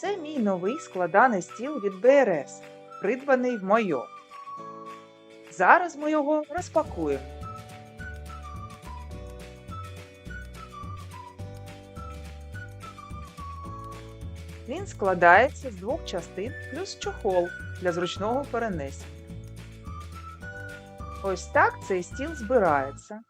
Це мій новий складаний стіл від БРС, придбаний в Мойо. Зараз ми його розпакуємо. Він складається з двох частин плюс чохол для зручного перенесення. Ось так цей стіл збирається.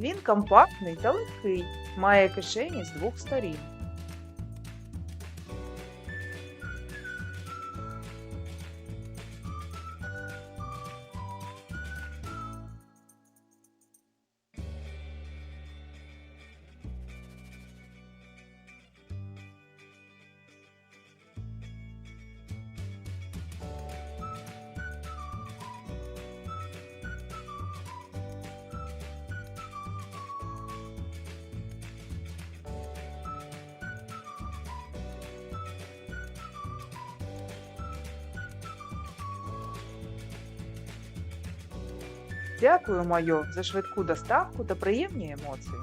Він компактний та легкий, має кишені з двох сторін. Дякую, Майо, за швидку доставку та приємні емоції.